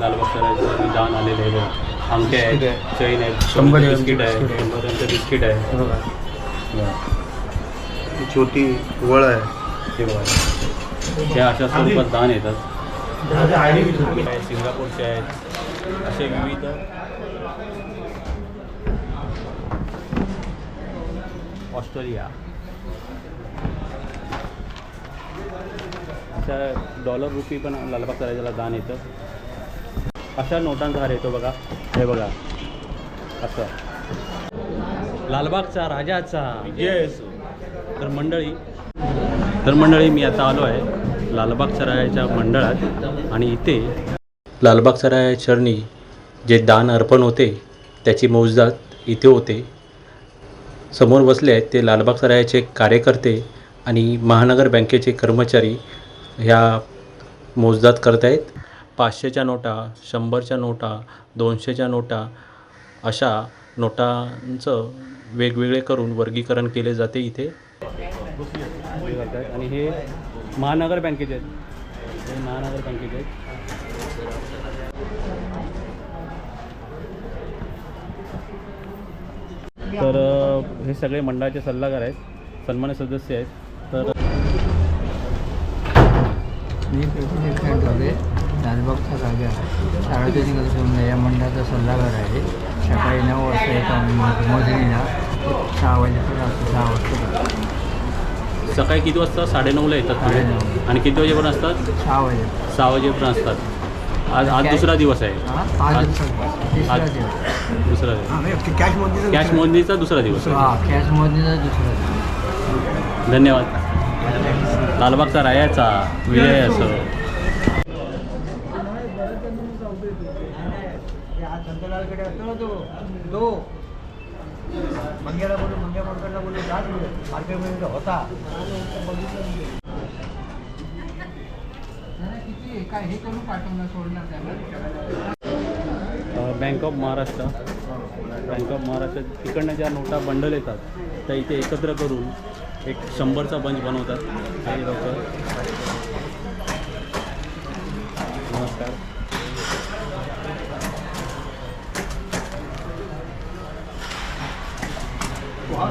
लालबाग सरायचं दान आलेलं आहे आहे. चैन आहेत. शंभर बिस्किट आहे. आहे. शंभरांचं बिस्किट आहे. ही छोटी वळ आहे. हे बघा हे अशा स्वरूपात दान येतात. आहे, सिंगापूरचे आहेत. असे विविध ऑस्ट्रेलिया. अशा डॉलर रुपी पण लालबाग करायला दान येतं. अशा नोटांचा हार येतो बघा. हे बघा. असं. लालबागचा राजाचा. असो तर मंडळी तर मंडळी मी आता आलो आहे लालबाग सरायाच्या मंडळात आणि इथे लालबाग सराया चरणी जे दान अर्पण होते त्याची मोजदात इथे होते. समोर बसले आहेत ते लालबाग सरायाचे कार्यकर्ते आणि महानगर बँकेचे कर्मचारी ह्या मोजदात करत आहेत पाचशेच्या नोटा शंभरच्या नोटा दोनशेच्या नोटा अशा नोटांचं वेगवेगळे करून वर्गीकरण केले जाते इथे. आणि हे महानगर बँकेचे आहेत. हे महानगर बँकेचे आहेत. तर हे सगळे मंडळाचे सल्लागार आहेत सन्मान्य सदस्य आहेत. तर मी पेटी सेक्शन ठेवले लालबागचा राजा सार्वजनिक असून या मंडळाचा सल्लागार आहे. सकाळी नऊ वाजता एका मोजणीला सहा वाजेपर्यंत सहा वाजता. सकाळी किती वाजता? साडेनऊला येतात. आणि किती वाजेपर्यंत असतात? सहा वाजे. सहा वाजेपर्यंत असतात. आज आज दुसरा दिवस आहे. हा? आज दुसरा दिवस. कॅश मोजणीचा दुसरा दिवस हा कॅश मोजणीचा दुसरा दिवस. धन्यवाद. लालबागचा रायाचा विजय असो संतलालकडे असतो तो. तो. मंग्याला बोलू मंग्या मोडकडला बोलू जात मार्केटमध्ये होता. किती काय हे करून पाठवणार सोडणार त्याला? Bank of Maharashtra bank of Maharashtra तिकडनं ज्या नोटा बंडल येतात त्या इथे एकत्र करून एक शंभरचा बंच बनवतात. काही लोक. नमस्कार.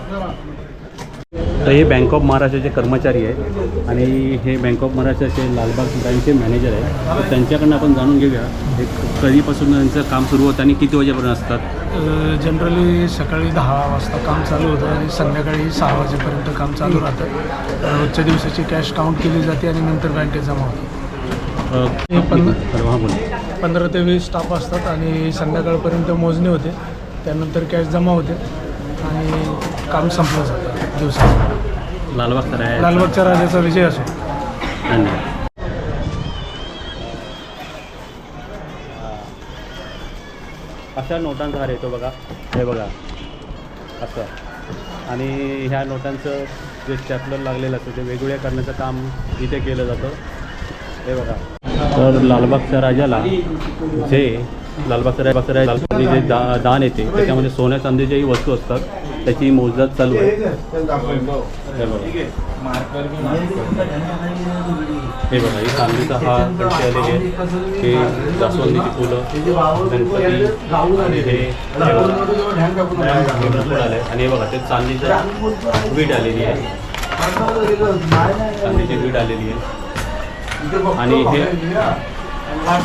तर हे बँक ऑफ महाराष्ट्राचे कर्मचारी आहेत आणि हे बँक ऑफ महाराष्ट्राचे लालबाग बँकचे मॅनेजर आहेत. तर त्यांच्याकडनं आपण जाणून घेऊया हे कधीपासून त्यांचं काम सुरू होतं आणि किती वाजेपर्यंत असतात? जनरली सकाळी दहा वाजता काम चालू होतं आणि संध्याकाळी सहा वाजेपर्यंत काम चालू राहतं. रोजच्या दिवसाची कॅश काउंट केली जाते आणि नंतर बँकेत जमा होते. बोला. पंधरा ते वीस स्टाफ असतात आणि संध्याकाळपर्यंत मोजणी होते. त्यानंतर कॅश जमा होते. आणि काम संपलं जातं दिवसाचं. लालबाग लालबागच्या राजाचा विजय असो. धन्यवाद. अशा नोटांचा हार येतो बघा. हे बघा. असं. आणि ह्या नोटांचं जे स्टॅपलर लागलेलं असतं ते वेगवेगळ्या करण्याचं काम इथे केलं जातं. हे बघा. तर लालबागच्या राजाला जे लालबागच्या राजाबागच्या राजा जे दा दान येते त्याच्यामध्ये सोन्या चांदीच्याही वस्तू असतात त्याची मोजदात चालू आहे. हे बघा हे ही चांदीचा हा कंटे आलेले आहे. हे जास्वंदीची फुलं गणपती आणि हे बघा. आले. आणि हे बघा ते चांदीचं वीट आलेली आहे. चांदीची वीट आलेली आहे. आणि हे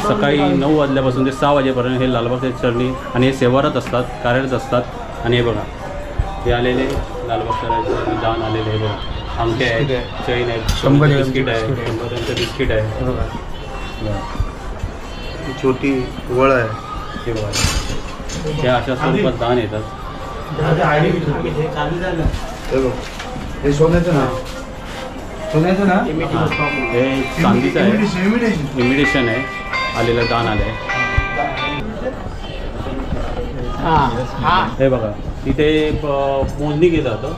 सकाळी नऊ वाजल्यापासून ते सहा वाजेपर्यंत हे लालबागचे चरणी आणि हे सेवारत असतात कार्यरत असतात. आणि हे बघा हे आलेले लालबाग सरायचे दान आलेले हे बघा. अंगठे आहेत. चैन आहेत शंभर बिस्किट आहे. शंभरांचं बिस्किट आहे. बघा. ही छोटी वळ आहे. हे बघा. हे अशा स्वरूपात दान येतात. हे हे सोन्याचं ना सोन्याचं ना? हां. चांदीचं आहे. इमिटेशन आहे. आलेलं दान आलं आहे हे. बघा इथे प- मोजणी केलं जातं.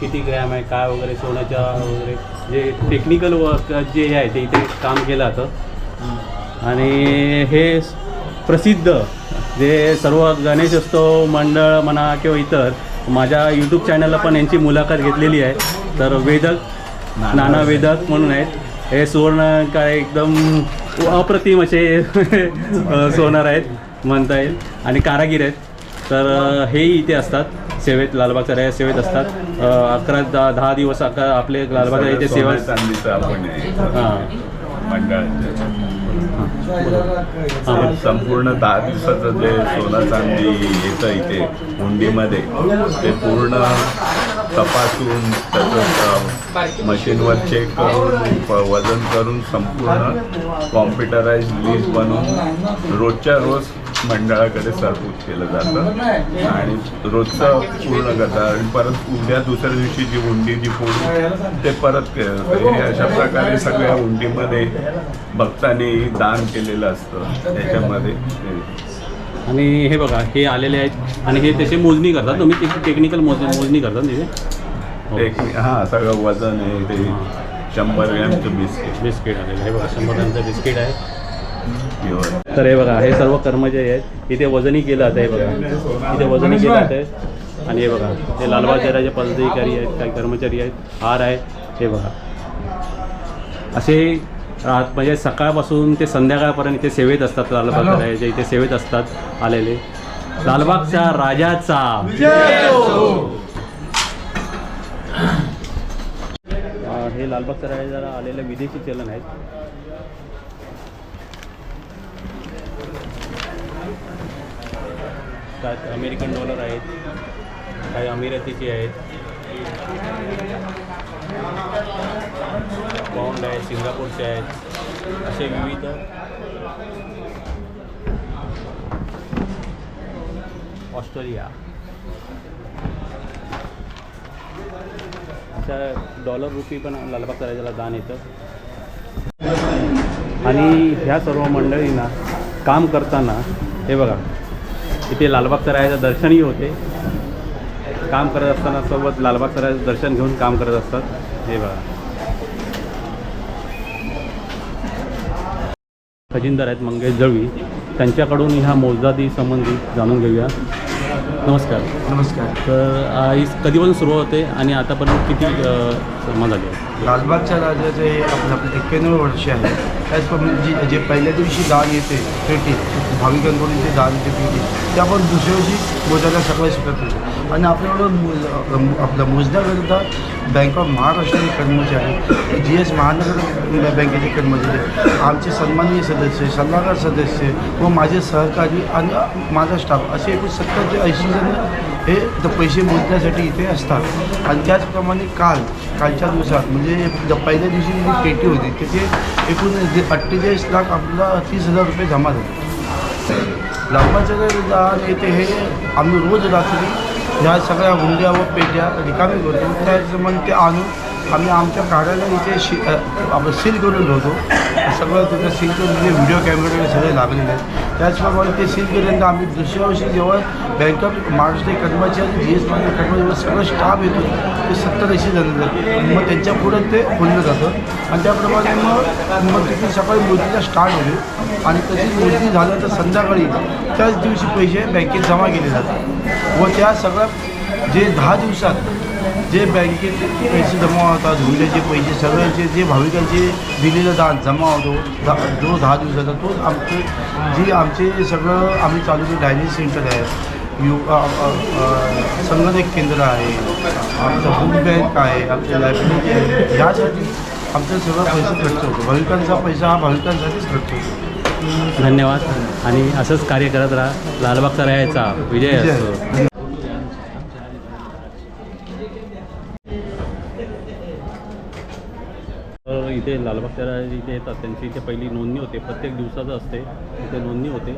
किती ग्रॅम आहे काय वगैरे सोन्याच्या वगैरे. जे टेक्निकल वर्क जे आहे ते इथे काम केलं जातं. आणि हे प्रसिद्ध जे सर्व गणेशोत्सव मंडळ म्हणा किंवा इतर माझ्या यूट्यूब चॅनलला पण यांची मुलाखत घेतलेली आहे. तर वेदक नाना वेदक म्हणून आहेत. हे सुवर्ण काय एकदम अप्रतिम असे सोनार आहेत म्हणता येईल. आणि कारागीर आहेत. तर हेही इथे असतात. सेवेत लालबागच्या राया सेवेत असतात. अकरा दहा दहा दिवस अकरा आपले लालबागच्या इथे सेवा चांदीचं आपण आहे. हां. मंडळाचे. हां. बोला. संपूर्ण दहा दिवसाचं जे सोनं चांदी येतं इथे हुंडीमध्ये ते पूर्ण तपासून त्याचं मशीनवर चेक करून वजन करून संपूर्ण कॉम्प्युटराइज लिस्ट बनवून रोजच्या रोज मंडळाकडे सरपूत केलं जातं आणि रोजचं पूर्ण करतात आणि परत उद्या दुसऱ्या दिवशी जी हुंडी जी फोडून ते परत. हे अशा प्रकारे सगळ्या हुंडीमध्ये भक्तांनी दान केलेलं असतं त्याच्यामध्ये. आणि हे बघा हे आलेले आहेत. आणि हे त्याची मोजणी करतात. तुम्ही टेक्निकल मोज मोजणी करतात तिथे. हो. एक हां सगळं वजन आहे ते शंभर ग्रॅमचं बिस्किट. बिस्किट आलेलं हे बघा शंभर ग्रॅमचं बिस्किट आहे. तर हे बघा हे सर्व कर्मचारी आहेत. इथे वजनी केलं जातं हे बघा. इथे वजनी केलं जातं आहे आणि हे बघा हे लालबाग शहराचे पदाधिकारी आहेत काही कर्मचारी आहेत. हार आहे हे बघा. असे रात म्हणजे सकाळपासून ते संध्याकाळपर्यंत इथे सेवेत असतात लालबाग शहराचे इथे सेवेत असतात आलेले. लालबागच्या राजाचा. हे लालबागच्या राजा जरा आलेले विदेशी चलन आहेत. त्यात अमेरिकन डॉलर आहेत काही अमिरातीचे आहेत. पाऊंड आहेत सिंगापूरचे आहेत असे विविध. ऑस्ट्रेलिया. अशा डॉलर रुपी पण लालबाग राजाला दान येतं. आणि ह्या सर्व मंडळींना काम करताना हे बघा इथे लालबाग करायचं दर्शनही होते. काम करत असताना सोबत लालबागच्या रायाचं दर्शन घेऊन काम करत असतात. हे बघा. खजिनदार आहेत मंगेश जळवी. त्यांच्याकडून ह्या मोजदादी संबंधी जाणून घेऊया. नमस्कार. नमस्कार. तर आ, ही कधीपासून सुरू होते आणि आतापर्यंत किती अ, जमा झाली आहे? लालबागच्या राजाचं हे आपलं एक्क्याण्णव वर्ष आहे ॲज पर जी जे पहिल्या दिवशी दान येते पेटी भाविकांकडून जे दान येते पेटी ते आपण दुसऱ्या दिवशी मोजायला सगळं शिकत होतो. आणि आपल्याकडं आपल्या आपलं मोजण्याकरिता बँक ऑफ महाराष्ट्राचे कर्मचारी जी एस महानगर बँकेचे कर्मचारी आमचे सन्माननीय सदस्य सल्लागार सदस्य व माझे सहकारी आणि माझा स्टाफ असे एकूण सत्तर ते ऐंशी जण हे द पैसे मोजण्यासाठी इथे असतात. आणि त्याचप्रमाणे काल कालच्या दिवसात म्हणजे द पहिल्या दिवशी जी पेटी होती त्याचे एकूण ते अठ्ठेचाळीस लाख आपल्याला तीस हजार रुपये जमा झाले. लांबाचं दान येते हे आम्ही रोज रात्री ह्या सगळ्या हुंड्या व पेट्या रिकामी करतो. त्याचप्रमाणे ते आणून आम्ही आमच्या कार्यालय इथे शि आपलं सील करून ठेवतो. सगळं तिथं सील करून म्हणजे व्हिडिओ कॅमेरे सगळे लागलेले आहेत. त्याचप्रमाणे ते सील केल्यानंतर आम्ही दुसऱ्या वर्षी जेव्हा बँक ऑफ महाराष्ट्र कर्मचारी जी एस महाराष्ट्र कर्मचारी सगळं स्टाफ येतो ते सत्तर ऐंशी जण जातात मग त्यांच्या पुढं ते खोललं जातं. आणि त्याप्रमाणे मग मग तिथे सकाळी मूर्तीला स्टार्ट होते. आणि तशी मूर्ती झालं तर संध्याकाळी त्याच दिवशी पैसे बँकेत जमा केले जातात. व त्या सगळ्या जे दहा दिवसात जे बँकेत पैसे जमा होतात हुंड्याचे पैसे सगळ्यांचे जे भाविकांचे दिलेलं दान जमा होतो दा जो दहा दिवसाचा तोच आमचे जी आमचे सगळं आम्ही चालू केलं डायलिस सेंटर आहे यु संगणक केंद्र आहे आमचं फूड बँक आहे आमचे लायब्ररी आहे यासाठी आमचं सगळं पैसे खर्च होतो. भाविकांचा पैसा हा भाविकांसाठीच खर्च होतो. धन्यवाद. आणि असंच कार्य करत राहा. लालबागचा राहायचा. विजय. असो. तर इथे लालबागच्या इथे येतात. त्यांची इथे पहिली नोंदणी होते. प्रत्येक दिवसाचं असते. इथे नोंदणी होते.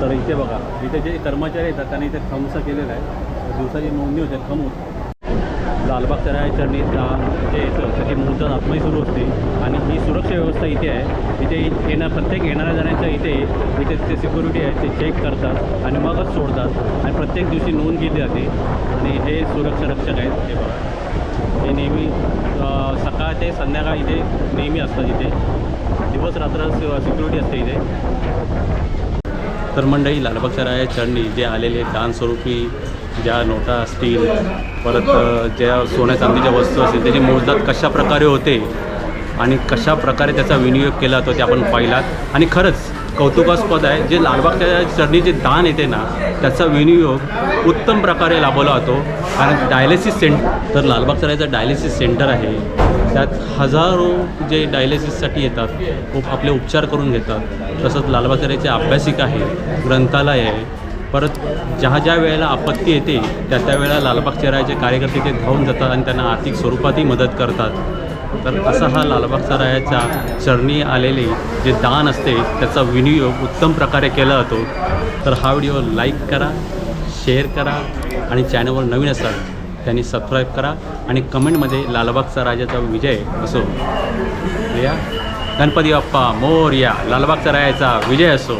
तर इथे बघा इथे जे कर्मचारी येतात त्यांनी इथे थम्स केलेलं आहे. दिवसाची नोंदणी होते थम लालबागच्या राजाच्या जे येतं त्याची मुहूर्त आत्मही सुरू असते आणि ही सुरक्षा व्यवस्था इथे आहे. इथे येणार प्रत्येक येणाऱ्या जाण्याच्या इथे इथे जे सिक्युरिटी आहे ते चेक करतात आणि मगच सोडतात. आणि प्रत्येक दिवशी नोंद घेतली जाते. आणि हे सुरक्षा रक्षक आहेत ते बघा. हे नेहमी सकाळ ते संध्याकाळ इथे नेहमी असतात इथे. दिवस रात्र सिक्युरिटी असते इथे. तर मंडळी लालबागच्या राया चढणी जे आलेले दानस्वरूपी ज्या नोटा असतील परत ज्या सोन्या चांदीच्या वस्तू असतील त्याची मोजदात कशा प्रकारे होते आणि कशा प्रकारे त्याचा विनियोग केला तो ते आपण पाहिलात. आणि खरंच कौतुकास्पद आहे. जे लालबागच्या चरणी जे दान येते ना त्याचा विनियोग उत्तम प्रकारे लाभवला जातो. कारण डायलिसिस सेंटर तर लालबाग सरायचं डायलिसिस सेंटर आहे. त्यात हजारो जे डायलिसिससाठी येतात खूप आपले उपचार करून घेतात. तसंच लालबाग सरायचे अभ्यासिक आहे ग्रंथालय आहे. परत ज्या ज्या वेळेला आपत्ती येते त्या त्या वेळेला लालबाग चरायचे कार्यकर्ते ते धावून जातात आणि त्यांना आर्थिक स्वरूपातही मदत करतात. तर असा हा लालबागचा रायाच्या चरणी आलेले जे दान असते त्याचा विनियोग उत्तम प्रकारे केला जातो. तर हा व्हिडिओ लाईक करा शेअर करा आणि चॅनलवर नवीन असाल त्यांनी सबस्क्राईब करा आणि कमेंटमध्ये लालबागचा राजाचा विजय असो. या गणपती बाप्पा मोर या लालबागचा रायाचा विजय असो.